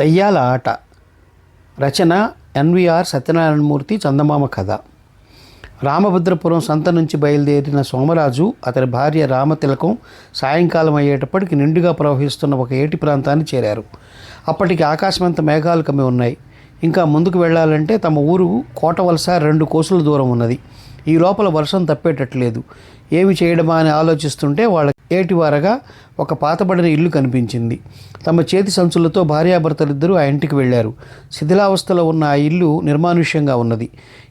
దయ్యాల ఆట. రచన ఎన్విఆర్ సత్యనారాయణమూర్తి చందమామ కథ. రామభద్రపురం సంత నుంచి బయలుదేరిన సోమరాజు అతని భార్య రామతిలకం సాయంకాలం అయ్యేటప్పటికి నిండుగా ప్రవహిస్తున్న ఒక ఏటి ప్రాంతాన్ని చేరారు. అప్పటికి ఆకాశమంత మేఘాలు కమ్మి ఉన్నాయి. ఇంకా ముందుకు వెళ్ళాలంటే తమ ఊరు కోటవలస రెండు కోసుల దూరం ఉన్నది. ఈ లోపల వర్షం తప్పేటట్లేదు. ఏమి చేయడమా అని ఆలోచిస్తుంటే వాళ్ళ ఏటివారగా ఒక పాతబడిన ఇల్లు కనిపించింది. తమ చేతి సంచులతో భార్యాభర్తలిద్దరూ ఆ ఇంటికి వెళ్ళారు. శిథిలావస్థలో ఉన్న ఆ ఇల్లు నిర్మానుష్యంగా ఉన్నది.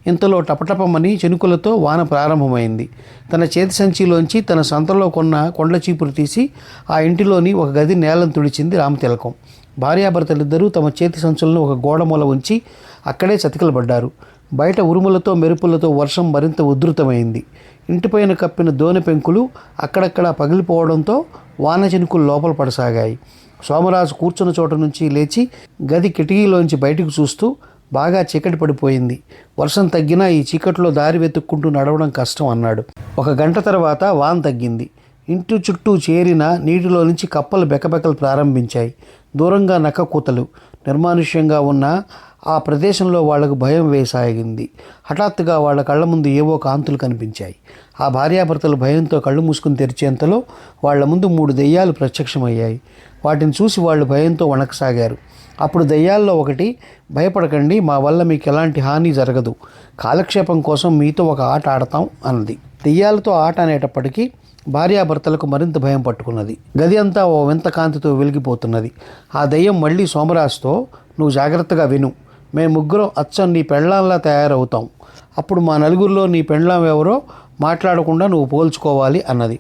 ఇంతలో టపటపమని చెనుకులతో వాన ప్రారంభమైంది. తన చేతి సంచిలోంచి తన సంతలో కొన్న కొండ్ల చీపురు తీసి ఆ ఇంటిలోని ఒక గది నేలను తుడిచింది రామతిలకం భార్యాభర్తలిద్దరూ తమ చేతి సంచులను ఒక గోడమూల ఉంచి అక్కడే చతికిలబడ్డారు. బయట ఉరుములతో మెరుపులతో వర్షం మరింత ఉధృతమైంది. ఇంటిపైన కప్పిన దోనె పెంకులు అక్కడక్కడ పగిలిపోవడంతో వాన చినుకులు లోపల పడసాగాయి. సోమరాజు కూర్చున్న చోట నుంచి లేచి గది కిటికీలోంచి బయటకు చూస్తూ బాగా చీకటి పడిపోయింది. వర్షం తగ్గినా ఈ చీకట్లో దారి వెతుక్కుంటూ నడవడం కష్టం అన్నాడు. ఒక గంట తర్వాత వాన తగ్గింది. ఇంటి చుట్టూ చేరిన నీటిలో నుంచి కప్పలు బెకబెకలు ప్రారంభించాయి. దూరంగా నక్క కూతలు. నిర్మానుష్యంగా ఉన్న ఆ ప్రదేశంలో వాళ్ళకు భయం వేసాగింది. హఠాత్తుగా వాళ్ళ కళ్ళ ముందు ఏవో కాంతులు కనిపించాయి. ఆ భార్యాభర్తలు భయంతో కళ్ళు మూసుకుని తెరిచేంతలో వాళ్ళ ముందు మూడు దెయ్యాలు ప్రత్యక్షమయ్యాయి. వాటిని చూసి వాళ్ళు భయంతో వణకసాగారు. అప్పుడు దెయ్యాల్లో ఒకటి భయపడకండి మా వల్ల మీకు ఎలాంటి హాని జరగదు. కాలక్షేపం కోసం మీతో ఒక ఆట ఆడతాం అన్నది. దెయ్యాలతో ఆట అనేటప్పటికీ భార్యాభర్తలకు మరింత భయం పట్టుకున్నది. గది అంతా ఓ వింత కాంతితో వెలిగిపోతున్నది. ఆ దెయ్యం మళ్ళీ సోమరాజుతో నువ్వు జాగ్రత్తగా విను. మేము ముగ్గురం అచ్చం నీ పెళ్ళాంలా తయారవుతాం. అప్పుడు మా నలుగురిలో నీ పెళ్ళాం ఎవరో మాట్లాడకుండా నువ్వు పోల్చుకోవాలి అన్నది.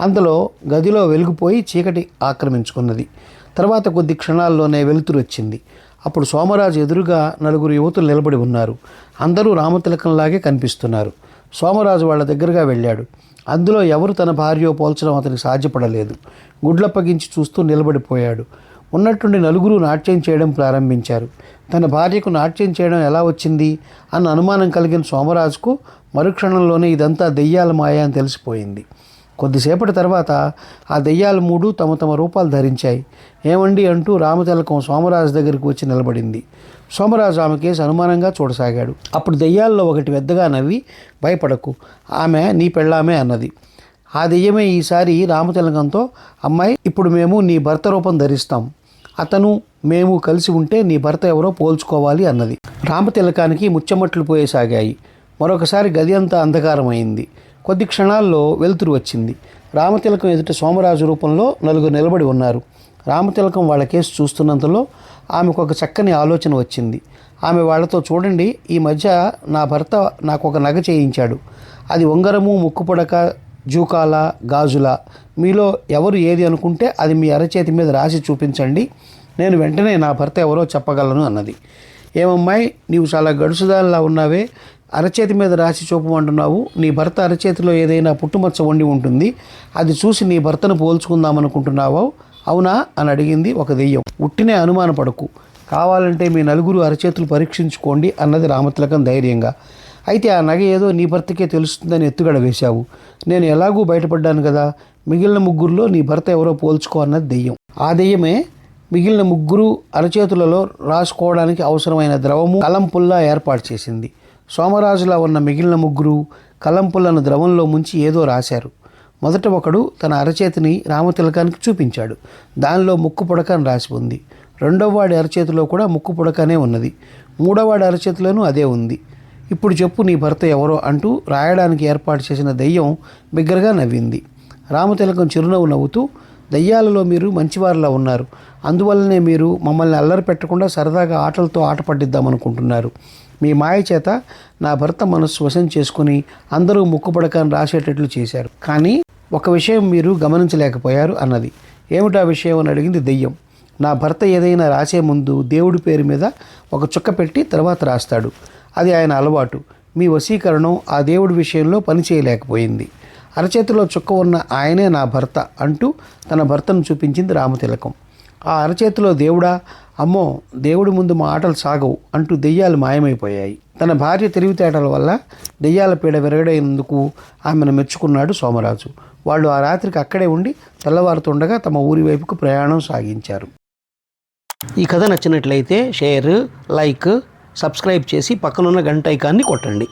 అందులో గదిలో వెలిగిపోయి చీకటి ఆక్రమించుకున్నది. తర్వాత కొద్ది క్షణాల్లోనే వెలుతురు వచ్చింది. అప్పుడు సోమరాజు ఎదురుగా నలుగురు యువతులు నిలబడి ఉన్నారు. అందరూ రామతిలకంలాగే కనిపిస్తున్నారు. సోమరాజు వాళ్ళ దగ్గరగా వెళ్ళాడు. అందులో ఎవరు తన భార్యో పోల్చడం అతనికి సాధ్యపడలేదు. గుడ్లప్పగించి చూస్తూ నిలబడిపోయాడు. ఉన్నట్టుండి నలుగురు నాట్యం చేయడం ప్రారంభించారు. తన భార్యకు నాట్యం చేయడం ఎలా వచ్చింది? అన్న అనుమానం కలిగిన సోమరాజుకు మరుక్షణంలోనే ఇదంతా దెయ్యాల మాయ అని తెలిసిపోయింది. కొద్దిసేపటి తర్వాత ఆ దెయ్యాలు మూడు తమ తమ రూపాలు ధరించాయి. ఏమండి అంటూ రామతిలకం సోమరాజు దగ్గరికి వచ్చి నిలబడింది. సోమరాజు ఆమె కేసు అనుమానంగా చూడసాగాడు. అప్పుడు దెయ్యాల్లో ఒకటి పెద్దగా నవ్వి భయపడకు ఆమె నీ పెళ్ళామే అన్నది. ఆ దెయ్యమే ఈసారి రామతిలకంతో అమ్మాయి ఇప్పుడు మేము నీ భర్త రూపం ధరిస్తాం. అతను మేము కలిసి ఉంటే నీ భర్త ఎవరో పోల్చుకోవాలి అన్నది. రామతిలకానికి ముచ్చమట్లు పోయేసాగాయి. మరొకసారి గది అంతా అంధకారమైంది. కొద్ది క్షణాల్లో వెలుతురు వచ్చింది. రామతిలకం ఎదుట సోమరాజు రూపంలో నలుగురు నిలబడి ఉన్నారు. రామతిలకం వాళ్ళ కేసు చూస్తున్నంతలో ఆమెకు ఒక చక్కని ఆలోచన వచ్చింది. ఆమె వాళ్ళతో చూడండి ఈ మధ్య నా భర్త నాకు ఒక నగ చేయించాడు. అది ఉంగరము ముక్కుపొడక జూకాల గాజుల. మీలో ఎవరు ఏది అనుకుంటే అది మీ అరచేతి మీద రాసి చూపించండి. నేను వెంటనే నా భర్త ఎవరో చెప్పగలను అన్నది. ఏమమ్మాయి నీవు చాలా గడుసుదానిలా ఉన్నావే. అరచేతి మీద రాసి చూపమంటున్నావు. నీ భర్త అరచేతిలో ఏదైనా పుట్టుమచ్చ వండి ఉంటుంది. అది చూసి నీ భర్తను పోల్చుకుందామనుకుంటున్నావో? అవునా? అని అడిగింది ఒక దెయ్యం. ఉట్టినే అనుమానపడకు కావాలంటే మీ నలుగురు అరచేతులు పరీక్షించుకోండి అన్నది రామతిలకం ధైర్యంగా. అయితే ఆ నగ ఏదో నీ భర్తకే తెలుస్తుందని ఎత్తుగడ వేశావు. నేను ఎలాగూ బయటపడ్డాను కదా? మిగిలిన ముగ్గురులో నీ భర్త ఎవరో పోల్చుకో అన్నది దెయ్యం. ఆ దెయ్యమే మిగిలిన ముగ్గురు అరచేతులలో రాసుకోవడానికి అవసరమైన ద్రవము కలంపుల్లా ఏర్పాటు చేసింది. సోమరాజులా ఉన్న మిగిలిన ముగ్గురు కలంపులను ద్రవంలో ముంచి ఏదో రాశారు. మొదట ఒకడు తన అరచేతిని రామతిలకానికి చూపించాడు. దానిలో ముక్కు పుడక అని రాసి ఉంది. రెండవ వాడి అరచేతిలో కూడా ముక్కు పుడకనే ఉన్నది. మూడవవాడి అరచేతిలోనూ అదే ఉంది. ఇప్పుడు చెప్పు నీ భర్త ఎవరో అంటూ రాయడానికి ఏర్పాటు చేసిన దెయ్యం బిగ్గరగా నవ్వింది. రామతిలకం చిరునవ్వు నవ్వుతూ దయ్యాలలో మీరు మంచివారిలా ఉన్నారు. అందువల్లనే మీరు మమ్మల్ని అల్లరి పెట్టకుండా సరదాగా ఆటలతో ఆట పట్టిద్దామనుకుంటున్నారు మీ మాయ చేత నా భర్త మనస్సు వశం చేసుకుని అందరూ ముక్కుపడకని రాసేటట్లు చేశారు. కానీ ఒక విషయం మీరు గమనించలేకపోయారు అన్నది. ఏమిటా విషయం అని అడిగింది దెయ్యం. నా భర్త ఏదైనా రాసే ముందు దేవుడి పేరు మీద ఒక చుక్క పెట్టి తర్వాత రాస్తాడు. అది ఆయన అలవాటు. మీ వశీకరణం ఆ దేవుడి విషయంలో పనిచేయలేకపోయింది. అరచేతిలో చుక్క ఉన్న ఆయనే నా భర్త అంటూ తన భర్తను చూపించింది రామతిలకం ఆ అరచేతిలో దేవుడా అమ్మో దేవుడి ముందు మా ఆటలు సాగవు అంటూ దెయ్యాలు మాయమైపోయాయి. తన భార్య తెలివితేటల వల్ల దెయ్యాల పీడ విరగడైనందుకు ఆమెను మెచ్చుకున్నాడు సోమరాజు. వాళ్ళు ఆ రాత్రికి అక్కడే ఉండి తెల్లవారుతుండగా తమ ఊరి వైపుకు ప్రయాణం సాగించారు. ఈ కథ నచ్చినట్లయితే షేర్ లైక్ సబ్స్క్రైబ్ చేసి పక్కనున్న గంట ఐకాన్ని కొట్టండి.